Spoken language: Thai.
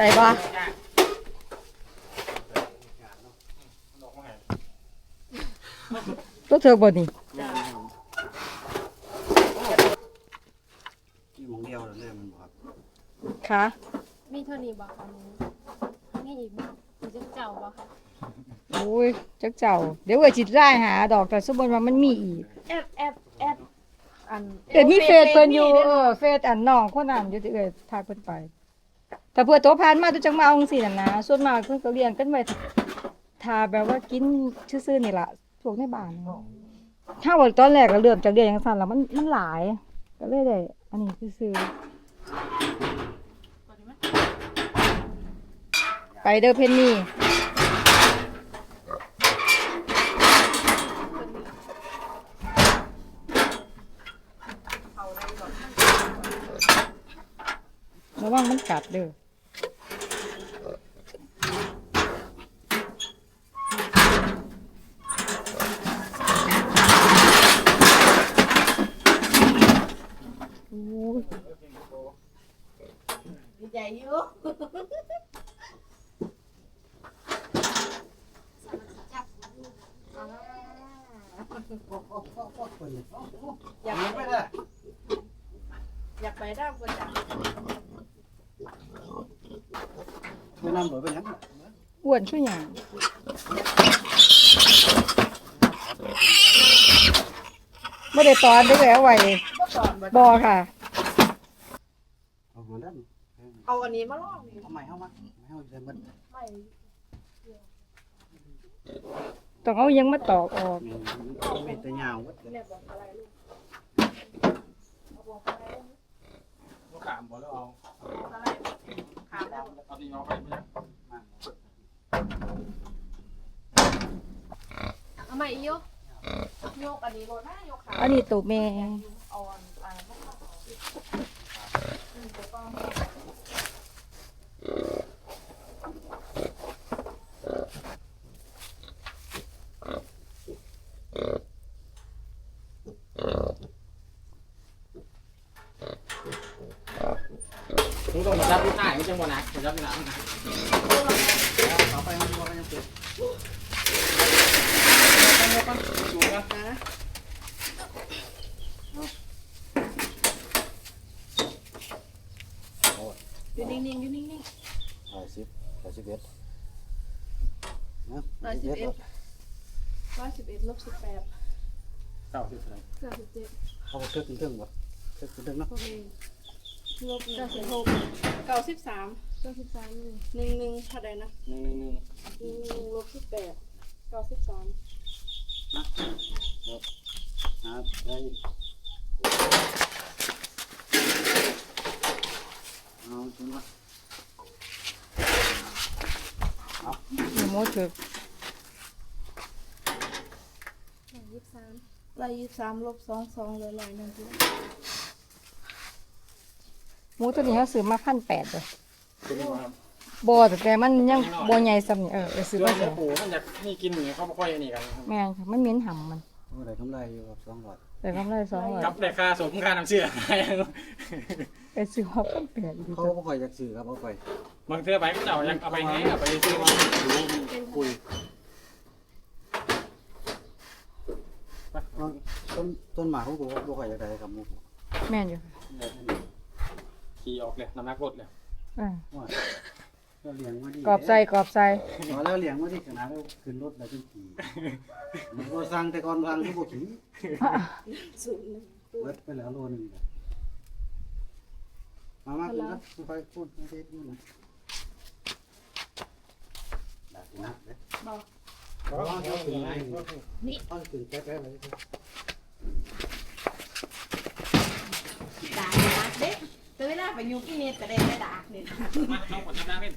ได้ปะตัวเธอบ่นี่ที่มองเดียวเลยมันบอกค่ะมีเท่านี้บ่คะหนูมีอีกบ่มีจักเจ้าบ่คะโอ้ยจักเจ้า เดี๋ยวเอ้ยจิตไล่หาดอกแต่สมมติว่ามันมีอีกแอบแอบแอบอันเดี๋ยวมีเฟซเพิ่นอยู่เออเฟซอันน้องคนนั้นอยู่ที่เอ้ยพาเพิ่นไป แต่เพื่อตัวผ่านมาตัวจังมาเอาจังซี่น่ะนะส่วนมากเพิ่นก็เลี้ยงกันไว้ถ้าแบบว่ากินซื่อๆนี่ล่ะพวกในบ้านถ้าว่าตอนแรกก็เริ่มจากเลี้ยงจังซั่นแล้วมันมันหลาย ก็เลยได้อันนี้ซื่อๆไปเด้อเพนนี่ระวังมันกัดเด้อ ยดีใจอยู่อยากไปเลยอยากไปได้คนจังไม่นำหรือไปยังอ้วนช่วยหยังไม่ได้ตอนได้แล้วไว้ ก็ก่อนบ่บอค่ะ เอามาด้านเอาอันนี้มาลองนี่เอาใหม่เข้ามาไม่เอาใจมันไม่ต้องเอายังมาตอกออกเป็นแต่ยาววัดแม่บอกอะไรลูกลูกขามบ่แล้วเอาอะไรถามแล้วตอนนี้เอาไปไม่ได้เอาใหม่อีกอ ยกอันนี้โลน่ายกขาอันนี้ตูแม่เอาอันอันพวกเขาอืมเดี๋ยวก็มึงต้องมารับลูกหลังนะมารับลูกหน้านะ เอาไปเอาไปยังเก็บ ดูนะ อยู่นิ่งๆอยู่นิ่งร้อยสิบร้อยสิบเอ็ดนะๆร้อยสิบเอ็ดร้อยสิบเอ็ดลบสิบแปดเก้าสิบเท่าไหร่เก้าสิบเจ็ดเขาเกิดถึงถึงวะเกิดถึงถึงเนาะโอเคลบเก้าสิบหกเก้าสิบสามเก้าสิบสามหนึ่งหนึ่งหนึ่งเท่าไหร่นะหนึ่งหนึ่งหนึ่งหนึ่งหนึ่งลบสิบแปดเก้าสิบสามนะนะได้เอาถึงวะ หนูโมถึกร้อยยี่สิบสามร้อยยี่สิบสามลบสองสองเหลือร้อยหนึ่งจุดหมูตัวนี้เขาซื้อมาพันแปดเลยเป็นยังไงครับบอแต่มันยังบอใหญ่ซ้ำนี่เออเออซื้เสื้ออมาเถเนื้ออะปูมันอยากนี่กินอย่างเขาไม่ค่อยนี่กันครับ แม่นค่ะมันเหม็นห่ำมัน โอ้ได้กำไรอยู่ครับสองร้อย แต่กำไรสองร้อยกับราคาสมค่าน้ำเชื่อไปซื้อหกพันแปดดีเขาจ้ะไม่ค่อยอยากซื้อครับเอาไปบางเสื้อไปก็เจ้าอยากเอาไปให้เอาไปซื้อมาคุยต้นต้นหมากเขาบอกว่าบ่ค่อยอยากได้ครับหมูแม่นอยู่ค่ะขี่ออกเลยน้ำหนักลดเลยอ่าว่า เราเลี้ยงมาดีกรอบใส่กรอบใส่พอแล้วเลี้ยงมาดีขนาดแล้วขึ้นรถแล้วจนขี่มันก็สั่งแต่ก่อนสั่งที่บ่ขี่ศูนย์หนึ่งเบิดไปแล้วโลนึงมามาคุณครับค่อยๆพูดไม่ได้พูดนะดักนะเด้บอกอ๋อเขาถึงไงนี่เขาถึงแป๊ะๆเลย ด่าด่าเด็กแต่เวลาไปอยู่กี่เมตรก็ได้ไม่ด่าเนี่ยมาเอาขวดน้ำเล่น